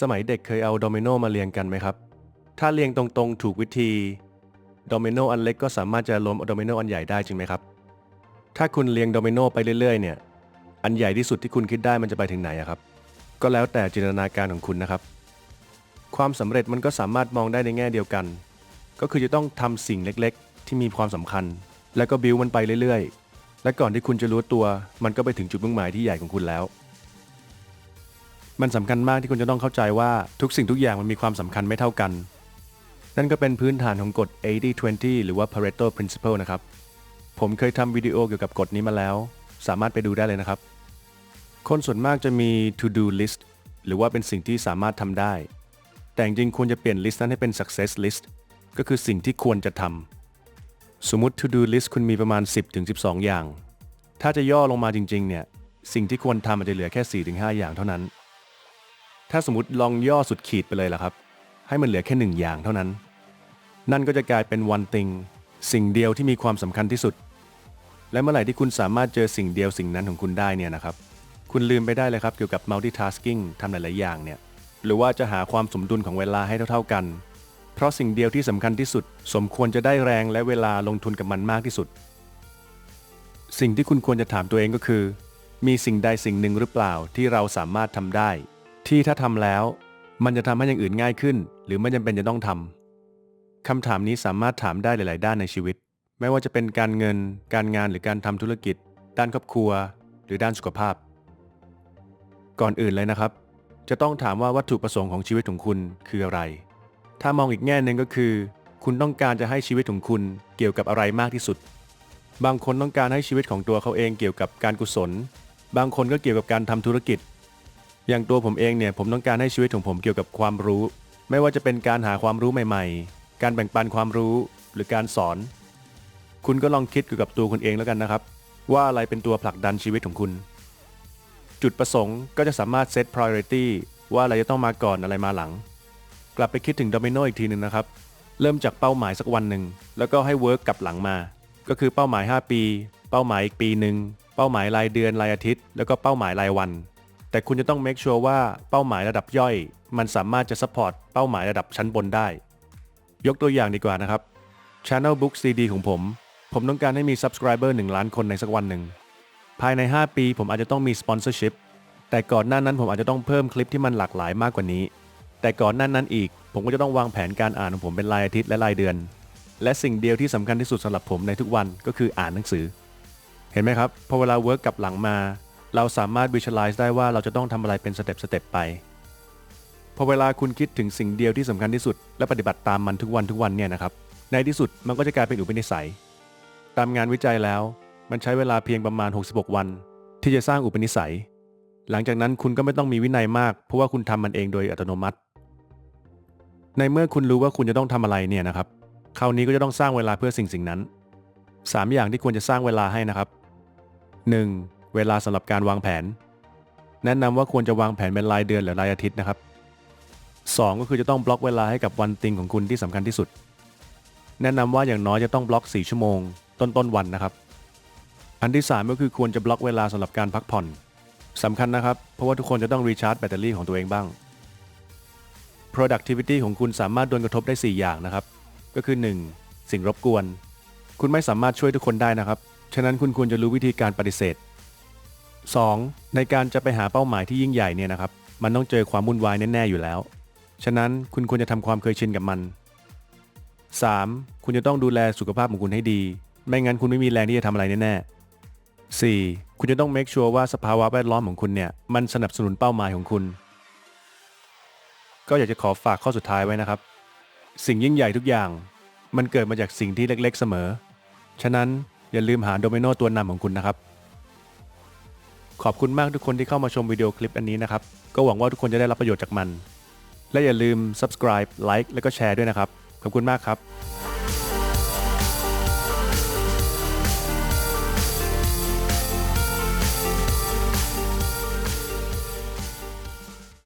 สมัยเด็กเคยเอาโดมิโนมาเรียงกันไหมครับ ถ้าเรียงตรงๆ ถูกวิธีโดมิโนอันเล็กก็สามารถจะรวมโดมิโนอันใหญ่ได้จริงไหมครับ ถ้าคุณเรียงโดมิโนไปเรื่อยๆ เนี่ย อันใหญ่ที่สุดที่คุณคิดได้มันจะไปถึงไหนอะครับ ก็แล้วแต่จินตนาการของคุณนะครับ ความสำเร็จมันก็สามารถมองได้ในแง่เดียวกัน ก็คือจะต้องทำสิ่งเล็กๆ ที่มีความสำคัญ แล้วก็บิวมันไปเรื่อยๆ และก่อนที่คุณจะรู้ตัว มันก็ไปถึงจุดมุ่งหมายที่ใหญ่ของคุณแล้ว มันสำคัญมากที่คุณจะต้องเข้าใจว่าทุกสิ่งทุกอย่างมันมีความสำคัญไม่เท่ากัน นั่นก็เป็นพื้นฐานของกฎ 80-20 หรือว่า Pareto Principle นะครับ ผมเคยทำวิดีโอเกี่ยวกับกฎนี้มาแล้ว สามารถไปดูได้เลยนะครับ คนส่วนมากจะมี to do list หรือว่าเป็นสิ่งที่สามารถทำได้ แต่จริงๆควรจะเปลี่ยน list นั้นให้เป็น success list ก็คือสิ่งที่ควรจะทำสมมติ to do list คุณมีประมาณ 10-12 อย่าง ถ้าจะย่อลงมาจริงๆเนี่ยสิ่งที่ควรทำมันจะเหลือแค่ 4-5 อย่างเท่านั้น ถ้าสมมติลองย่อสุดขีดไปเลยล่ะครับ ให้มันเหลือแค่หนึ่งอย่างเท่านั้น นั่นก็จะกลายเป็น one thing สิ่งเดียวที่มีความสำคัญที่สุด และเมื่อไหร่ที่คุณสามารถเจอสิ่งเดียวสิ่งนั้นของคุณได้เนี่ยนะครับ คุณลืมไปได้เลยครับเกี่ยวกับ multitasking ทำหลาย ๆ อย่างเนี่ย หรือว่าจะหาความสมดุลของเวลาให้เท่า ๆ กัน เพราะสิ่งเดียวที่สำคัญที่สุด สมควรจะได้แรงและเวลาลงทุนกับมันมากที่สุด สิ่งที่คุณควรจะถามตัวเองก็คือ มีสิ่งใดสิ่งหนึ่งหรือเปล่าที่เราสามารถทำได้ ที่ถ้าทำแล้ว มันจะทำให้อย่างอื่นง่ายขึ้น หรือไม่จำเป็นจะต้องทำคำถามนี้สามารถถามได้หลาย ๆ ด้านในชีวิต ไม่ว่าจะเป็นการเงิน การงานหรือการทำธุรกิจ ด้านครอบครัว หรือด้านสุขภาพ ก่อนอื่นเลยนะครับ จะต้องถามว่าวัตถุประสงค์ของชีวิตของคุณคืออะไร ถ้ามองอีกแง่หนึ่งก็คือ คุณต้องการจะให้ชีวิตของคุณเกี่ยวกับอะไรมากที่สุด บางคนต้องการให้ชีวิตของตัวเขาเองเกี่ยวกับการกุศล บางคนก็เกี่ยวกับการทำธุรกิจ อย่างตัวผมเองเนี่ยผมต้องการให้ชีวิตของผมเกี่ยวกับความรู้ ไม่ว่าจะเป็นการหาความรู้ใหม่ๆ การแบ่งปันความรู้หรือการสอน คุณก็ลองคิดเกี่ยวกับตัวคุณเองแล้วกันนะครับ ว่าอะไรเป็นตัวผลักดันชีวิตของคุณ จุดประสงค์ก็จะสามารถเซต priority ว่าอะไรจะต้องมาก่อนอะไรมาหลัง กลับไปคิดถึงโดมิโนอีกทีหนึ่งนะครับ เริ่มจากเป้าหมายสักวันหนึ่งแล้วก็ให้เวิร์กกลับหลังมา ก็คือเป้าหมาย 5 ปี เป้าหมายอีกปีหนึ่งเป้าหมายรายเดือนรายอาทิตย์ แล้วก็เป้าหมายรายวัน แต่คุณจะต้อง make sure ว่าเป้าหมายระดับย่อย มันสามารถจะ support เป้าหมายระดับชั้นบนได้ ยกตัวอย่างดีกว่านะครับ Channel Book CD ของผม ผมต้องการให้มี subscriber 1 ล้านคนในสักวันหนึ่ง ภายใน 5 ปีผมอาจจะต้องมี sponsorship แต่ก่อนหน้านั้นผมอาจจะต้องเพิ่มคลิปที่มันหลากหลายมากกว่านี้ แต่ก่อนหน้านั้นอีก ผมก็จะต้องวางแผนการอ่านของผมเป็นรายอาทิตย์และรายเดือน และสิ่งเดียวที่สำคัญที่สุดสำหรับผมในทุกวันก็คืออ่านหนังสือ เห็นไหมครับพอเวลาเวิร์กกลับหลังมา เราสามารถ visualize ได้ว่าเราจะต้องทำอะไรเป็นสเต็ปสเต็ปไป พอเวลาคุณคิดถึงสิ่งเดียวที่สำคัญที่สุด และปฏิบัติตามมันทุกวันทุกวันเนี่ยนะครับ ในที่สุดมันก็จะกลายเป็นอุปนิสัย ตามงานวิจัยแล้ว มันใช้เวลาเพียงประมาณ 66 วัน ที่จะสร้างอุปนิสัย หลังจากนั้นคุณก็ไม่ต้องมีวินัยมาก เพราะว่าคุณทำมันเองโดยอัตโนมัติ ในเมื่อคุณรู้ว่าคุณจะต้องทำอะไรเนี่ยนะครับ คราวนี้ก็จะต้องสร้างเวลาเพื่อสิ่งสิ่งนั้น 3 อย่างที่ควรจะสร้างเวลาให้นะครับ 1. เวลาสำหรับการวางแผน แนะนำว่าควรจะวางแผนเป็นรายเดือนหรือรายอาทิตย์นะครับ 2 ก็คือจะต้องบล็อกเวลาให้กับวันติงของคุณที่สำคัญที่สุด แนะนำว่าอย่างน้อยจะต้องบล็อก 4 ชั่วโมง ต้นต้นๆวันนะครับ อันที่ 3 ก็คือควรจะบล็อกเวลาสำหรับการพักผ่อนสำคัญนะครับ เพราะว่าทุกคนจะต้องรีชาร์จแบตเตอรี่ของตัวเองบ้าง productivity ของคุณสามารถโดนกระทบได้ 4 อย่างนะครับ ก็คือ 1. สิ่งรบกวน คุณไม่สามารถช่วยทุกคนได้นะครับ ฉะนั้นคุณควรจะรู้วิธีการปฏิเสธ 2. ในการจะไปหาเป้าหมายที่ยิ่งใหญ่เนี่ยนะครับ มันต้องเจอความวุ่นวายแน่ๆอยู่แล้ว ฉะนั้นคุณควรจะทำความเคยชินกับมัน 3. คุณจะต้องดูแลสุขภาพของคุณให้ดี ไม่งั้นคุณไม่มีแรงที่จะทำอะไรแน่ๆ 4. คุณจะต้อง make sure ว่าสภาวะแวดล้อมของคุณเนี่ย มันสนับสนุนเป้าหมายของคุณ ก็อยากจะขอฝากข้อสุดท้ายไว้นะครับ สิ่งยิ่งใหญ่ทุกอย่าง มันเกิดมาจากสิ่งที่เล็ก ๆ เสมอ ฉะนั้นอย่าลืมหาโดมิโนตัวนำของคุณนะครับ ขอบคุณมากทุกคนที่เข้ามาชมวิดีโอคลิปอันนี้นะครับ ก็หวังว่าทุกคนจะได้รับประโยชน์จากมัน และอย่าลืม subscribe like และก็แชร์ด้วยนะครับ ขอบคุณมากครับ